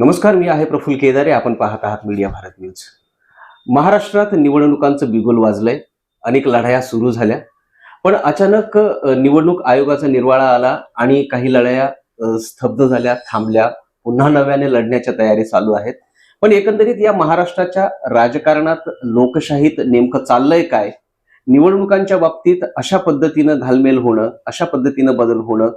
नमस्कार मी आहे प्रफुल केदारे. आपण पाहत आहात मीडिया भारत न्यूज. महाराष्ट्रात निवडणुकांचं बिगुल वाजलंय. अनेक लढाया सुरू झाल्या. पण अचानक निवडणूक आयोगाचा निर्वाळा आला आणि काही लढाया स्तब्ध झाल्या थांबल्या. पुन्हा नव्याने लढण्याच्या तयारी चालू आहेत. पण एकंदरीत या महाराष्ट्राच्या राजकारणात लोकशाहीत नेमकं चाललंय काय? निवडणुकांच्या बाबतीत अशा पद्धतीनं घालमेल होणं अशा पद्धतीनं बदल होणं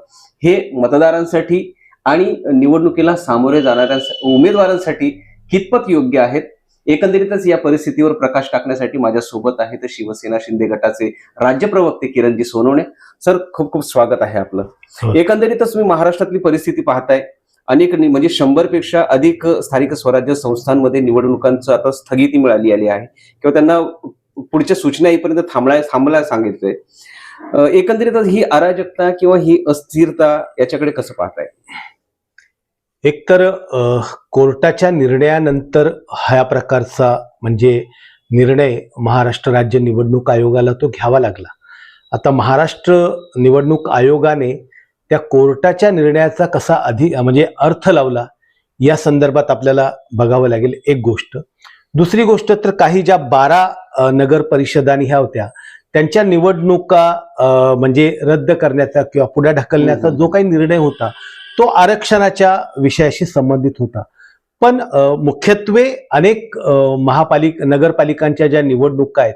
हे मतदारांसाठी आणि निवडणुकीला सामोरे जाणाऱ्या उमेदवारांसाठी कितपत योग्य आहेत. एकंदरीतच या परिस्थितीवर प्रकाश टाकण्यासाठी माझ्या सोबत आहेत शिवसेना शिंदे गटाचे राज्य प्रवक्ते किरणजी सोनवणे. सर खूप खूप स्वागत आहे आपलं. एकंदरीतच तुम्ही महाराष्ट्रातली परिस्थिती पाहताय. अनेक म्हणजे शंभरपेक्षा अधिक स्थानिक स्वराज्य संस्थांमध्ये निवडणुकांचं आता स्थगिती मिळाली आली आहे. किंवा त्यांना पुढच्या सूचना येईपर्यंत थांबलाय थांबलाय सांगितलंय. एकंदरीत ही अराजकता किंवा ही अस्थिरता याच्याकडे कसं पाहताय? एकतर कोर्टाच्या निर्णयानंतर ह्या प्रकारचा म्हणजे निर्णय महाराष्ट्र राज्य निवडणूक आयोगाला तो घ्यावा लागला. आता महाराष्ट्र निवडणूक आयोगाने त्या कोर्टाच्या निर्णयाचा कसा अधि म्हणजे अर्थ लावला या संदर्भात आपल्याला बघावं लागेल एक गोष्ट. दुसरी गोष्ट तर काही ज्या बारा नगर परिषदानी ह्या होत्या त्यांच्या निवडणुका म्हणजे रद्द करण्याचा किंवा पुढे ढकलण्याचा. जो काही निर्णय होता तो आरक्षणाच्या विषयाशी संबंधित होता पण मुख्यत्वे अनेक महापालिक नगरपालिकांच्या ज्या निवडणुका आहेत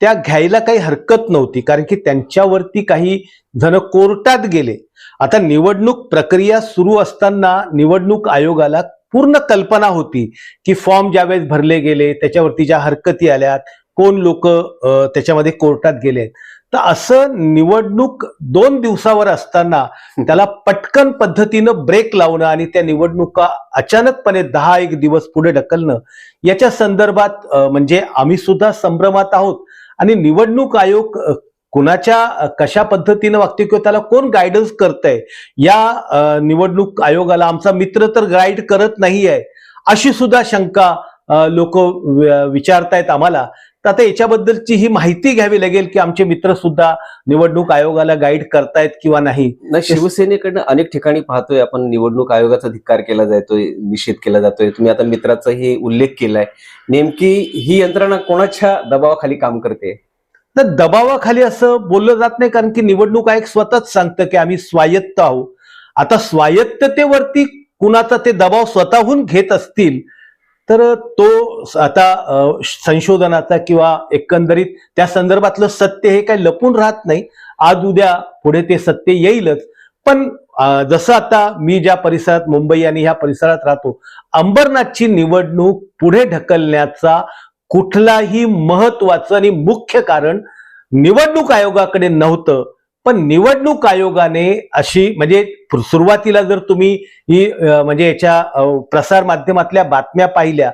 त्या घ्यायला काही हरकत नव्हती कारण की त्यांच्यावरती काही जण कोर्टात गेले आता निवडणूक प्रक्रिया सुरू असताना निवडणूक आयोगाला पूर्ण कल्पना होती की फॉर्म ज्यावेळेस भरले गेले त्याच्यावरती ज्या हरकती आल्यात कोण लोक त्याच्यामध्ये कोर्टात गेले तर असं निवडणूक दोन दिवसावर असताना त्याला पटकन पद्धतीनं ब्रेक लावणं आणि त्या निवडणुका अचानकपणे दहा एक दिवस पुढे ढकलणं याच्या संदर्भात म्हणजे आम्ही सुद्धा संभ्रमात आहोत. आणि निवडणूक आयोग कुणाच्या कशा पद्धतीनं वागते किंवा त्याला कोण गायडन्स करतंय या निवडणूक आयोगाला आमचा मित्र तर गाईड करत नाही आहे अशी सुद्धा शंका लोक विचारतायत आम्हाला. तर आता याच्याबद्दलची ही माहिती घ्यावी लागेल की आमचे मित्र सुद्धा निवडणूक आयोगाला गाईड करतायत किंवा नाही शिवसेनेकडनं अनेक ठिकाणी पाहतोय आपण निवडणूक आयोगाचा धिक्कार केला जातोय निषेध केला जातोय. तुम्ही आता मित्राचाही उल्लेख केलाय. नेमकी ही यंत्रणा कोणाच्या दबावाखाली काम करते? तर दबावाखाली असं बोललं जात नाही कारण की निवडणूक आयोग स्वतःच सांगतं की आम्ही स्वायत्त आहोत. आता स्वायत्ततेवरती कुणाचा ते दबाव स्वतःहून घेत असतील तर तो आता संशोधनाचा किंवा एकंदरीत त्या संदर्भातलं सत्य हे काही लपून राहत नाही. आज उद्या पुढे ते सत्य येईलच. पण जसं आता मी ज्या परिसरात मुंबई आणि ह्या परिसरात राहतो अंबरनाथची निवडणूक पुढे ढकलण्याचा कुठलाही महत्वाचं आणि मुख्य कारण निवडणूक आयोगाकडे नव्हतं. पण निवडणूक आयोगाने अशी म्हणजे सुरुवातीला जर तुम्ही ही म्हणजे याच्या प्रसार माध्यमातल्या बातम्या पाहिल्या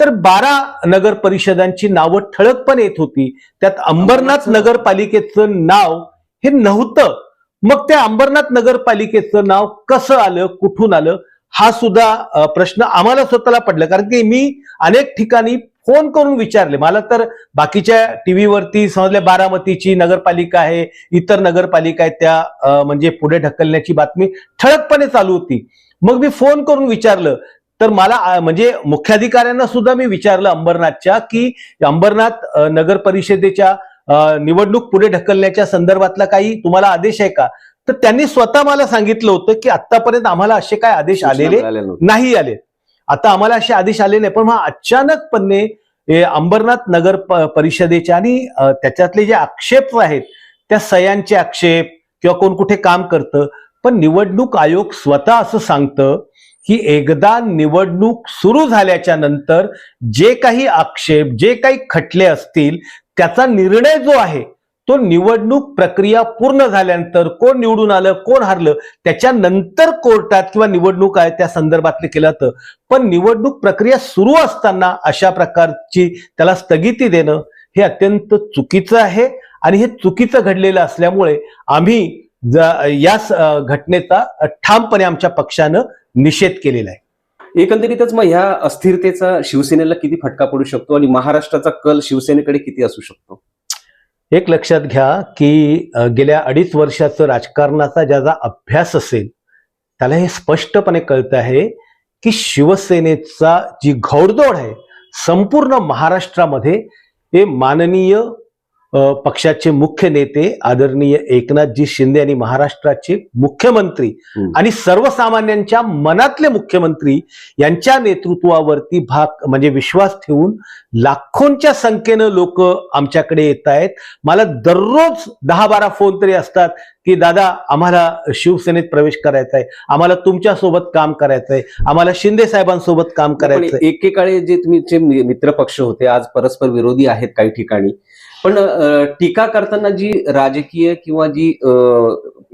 तर बारा नगर परिषदांची नावं ठळकपणे येत होती. त्यात अंबरनाथ नगरपालिकेचं नाव हे नव्हतं. मग त्या अंबरनाथ नगरपालिकेचं नाव कसं आलं कुठून आलं हा सुद्धा प्रश्न आम्हाला स्वतःला पडला. कारण की मी अनेक ठिकाणी फोन करून विचारले. मला तर बाकीच्या टीव्हीवरती समजले बारामतीची नगरपालिका आहे इतर नगरपालिका आहेत त्या म्हणजे पुढे ढकलण्याची बातमी ठळकपणे चालू होती. मग मी फोन करून विचारलं. तर मला म्हणजे मुख्याधिकाऱ्यांना सुद्धा मी विचारलं अंबरनाथच्या की अंबरनाथ नगर परिषदेच्या निवडणूक पुढे ढकलण्याच्या संदर्भातला काही तुम्हाला आदेश आहे का? तर त्यांनी स्वतः मला सांगितलं होतं की आतापर्यंत आम्हाला असे काय आदेश आलेले. नाही आले आता आम्हाला असे आदेश आले नाही पण मग अचानकपणे अंबरनाथ नगर प- आणि त्याच्यातले जे आक्षेप आहेत त्या सयांचे आक्षेप किंवा कोण कुठे काम करतं पण निवडणूक आयोग स्वतः असं सांगतं की एकदा निवडणूक सुरू झाल्याच्यानंतर जे काही आक्षेप जे काही खटले असतील त्याचा निर्णय जो आहे तो निवडणूक प्रक्रिया पूर्ण झाल्यानंतर कोण निवडून आलं कोण हारलं त्याच्यानंतर कोर्टात किंवा निवडणूक आहे त्या संदर्भातले केलं जातं. पण निवडणूक प्रक्रिया सुरू असताना अशा प्रकारची त्याला स्थगिती देणं हे अत्यंत चुकीचं आहे आणि हे चुकीचं घडलेलं असल्यामुळे आम्ही या घटनेचा ठामपणे आमच्या पक्षानं निषेध केलेला आहे. एकंदरीतच मग ह्या अस्थिरतेचा शिवसेनेला किती फटका पडू शकतो आणि महाराष्ट्राचा कल शिवसेनेकडे किती असू शकतो? एक लक्षात घ्या की गेल्या अडीच वर्षाचं राजकारणाचा ज्याचा अभ्यास असेल त्याला हे स्पष्टपणे कळतं आहे की शिवसेनेचा जी घौडदौड आहे संपूर्ण महाराष्ट्रामध्ये हे माननीय पक्षाचे मुख्य नेते आदरणीय एकनाथजी शिंदे आणि महाराष्ट्राचे मुख्यमंत्री. आणि सर्वसामान्यांच्या मनातले मुख्यमंत्री यांच्या नेतृत्वावरती भाग म्हणजे विश्वास ठेवून लाखोंच्या संख्येनं लोक आमच्याकडे येत आहेत. मला दररोज दहा बारा फोन तरी असतात की दादा आम्हाला शिवसेनेत प्रवेश करायचा आहे. आम्हाला तुमच्यासोबत काम करायचं आहे. आम्हाला शिंदे साहेबांसोबत काम करायचं आहे. एकेकाळी जे तुमचे मित्र पक्ष होते आज परस्पर विरोधी आहेत काही ठिकाणी. पण टीका करताना जी राजकीय किंवा जी अ,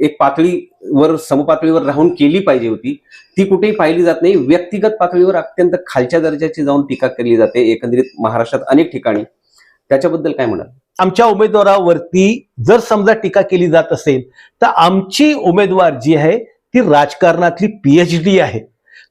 एक पातळीवर समपातळीवर राहून केली पाहिजे होती ती कुठेही पाहिली जात नाही. व्यक्तिगत पातळीवर अत्यंत खालच्या दर्जाची जाऊन टीका केली जाते एकंदरीत महाराष्ट्रात अनेक ठिकाणी. त्याच्याबद्दल काय म्हणाल? आमच्या उमेदवारावरती जर समजा टीका केली जात असेल तर आमची उमेदवार जी आहे ती राजकारणातली पीएचडी आहे.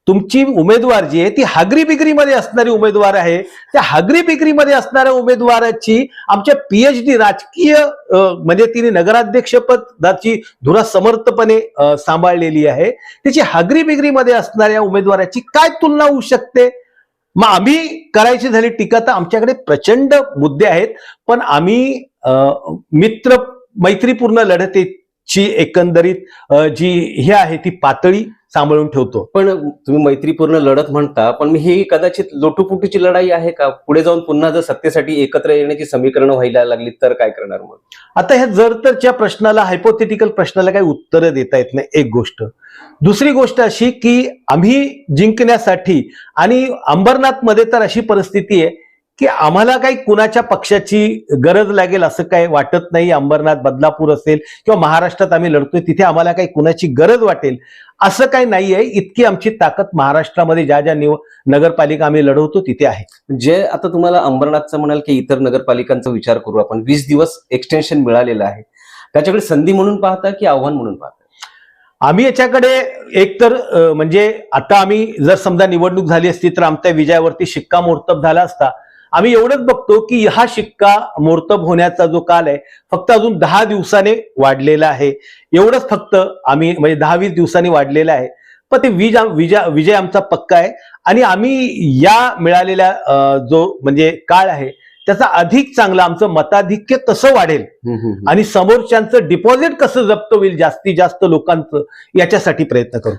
तुमची उमेदवार जी आहे ती हागरी बिगरीमध्ये असणारी उमेदवार आहे. त्या हागरी बिगरीमध्ये असणाऱ्या उमेदवाराची आमच्या पीएचडी राजकीय म्हणजे तिने नगराध्यक्षपदाची धुरा समर्थपणे सांभाळलेली आहे. त्याची हागरी बिगरीमध्ये असणाऱ्या उमेदवाराची काय तुलना होऊ शकते? मग आम्ही करायची झाली टीका तर आमच्याकडे प्रचंड मुद्दे आहेत. पण आम्ही मित्र मैत्रीपूर्ण लढतीची एकंदरीत जी हे आहे ती पातळी सांभाळून ठेवतो. पण तुम्ही मैत्रीपूर्ण लढत म्हणता पण मी ही कदाचित लोटूपुटीची लढाई आहे का? पुढे जाऊन पुन्हा जर सत्तेसाठी एकत्र येण्याची समीकरणं व्हायला लागली तर काय करणार मग? आता ह्या जर तरच्या प्रश्नाला हायपोथेटिकल प्रश्नाला काही उत्तरं देता येत नाही एक गोष्ट. दुसरी गोष्ट अशी की आम्ही जिंकण्यासाठी आणि अंबरनाथमध्ये तर अशी परिस्थिती आहे की आम्हाला काही कुणाच्या पक्षाची गरज लागेल असं काही वाटत नाही अंबरनाथ बदलापूर असेल किंवा महाराष्ट्रात आम्ही लढतोय तिथे आम्हाला काही कुणाची गरज वाटेल असं काही नाहीये. इतकी आमची ताकद महाराष्ट्रामध्ये ज्या ज्या निव नगरपालिका आम्ही लढवतो तिथे आहे. जे आता तुम्हाला अंबरनाथचं म्हणाल की इतर नगरपालिकांचा विचार करू आपण वीस दिवस एक्सटेन्शन मिळालेलं आहे. त्याच्याकडे संधी म्हणून पाहता की आव्हान म्हणून पाहता? आम्ही याच्याकडे एकतर म्हणजे आता आम्ही जर समजा निवडणूक झाली असती तर आमच्या विजयावरती शिक्कामोर्तब झाला असता आम्ही एवढंच बघतो की हा शिक्का मोर्तब होण्याचा जो काल आहे फक्त अजून दहा दिवसाने वाढलेला आहे. एवढंच फक्त आम्ही म्हणजे दहा वीस दिवसांनी वाढलेलं आहे. पण ते विज विजय विजय आमचा पक्का आहे. आणि आम्ही या मिळालेल्या जो म्हणजे काळ आहे त्याचा अधिक चांगला आमचं मताधिक्य कसं वाढेल. आणि समोरच्यांचं डिपॉझिट कसं जप्त होईल जास्तीत जास्त लोकांचं याच्यासाठी प्रयत्न करू.